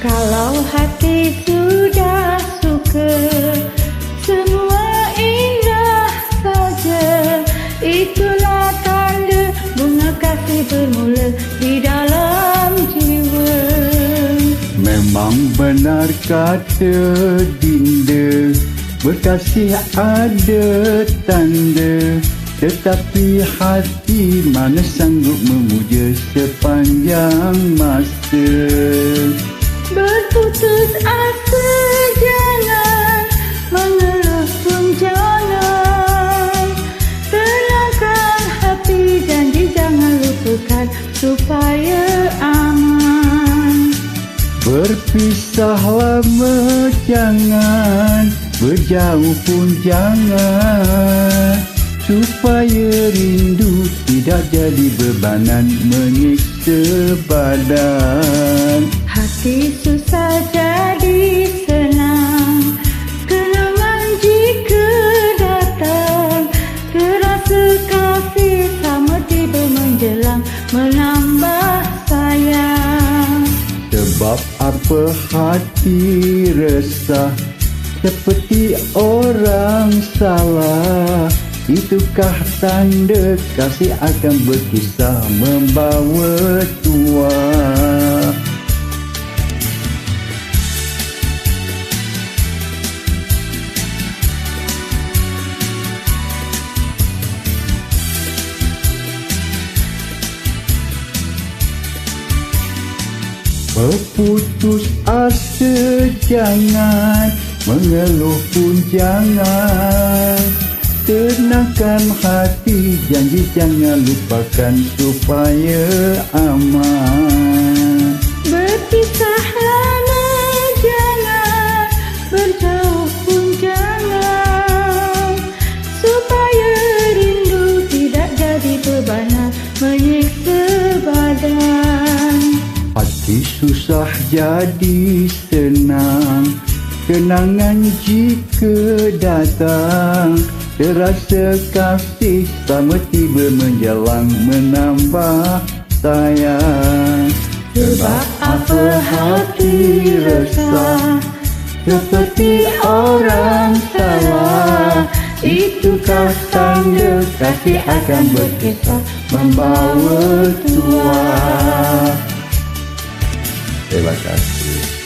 Kalau hati sudah suka Semua indah saja. Itulah tanda bunga kasih bermula Di dalam jiwa. Memang benar kata dinda Berkasih ada tanda. Tetapi hati mana sanggup memuja sepanjang masa Berputus asa jangan Mengeluh pun jangan Tenangkan hati janji jangan lupakan Supaya aman. Berpisah lama jangan Berjauh pun jangan. Supaya rindu tidak jadi bebanan menyiksa badan Hati susah jadi senang. Kenangan jika datang Terasa kasih sama tiba menjelang Menambah sayang. Sebab apa hati resah? Seperti orang salah. Itukah tanda kasih akan berkisah Membawa tua Berputus asa jangan. Mengeluh pun jangan. Tenangkan hati Janji jangan lupakan Supaya aman. Berpisah lama jangan. Berjauh pun jangan. Supaya rindu tidak jadi bebanan Menyiksa badan Hati susah jadi senang. Kenangan jika datang Terasa kasih sama tiba menjelang Menambah sayang. Sebab apa hati resah? Seperti orang salah. Itukah tanda kasih akan berkisah Membawa tua Terima kasih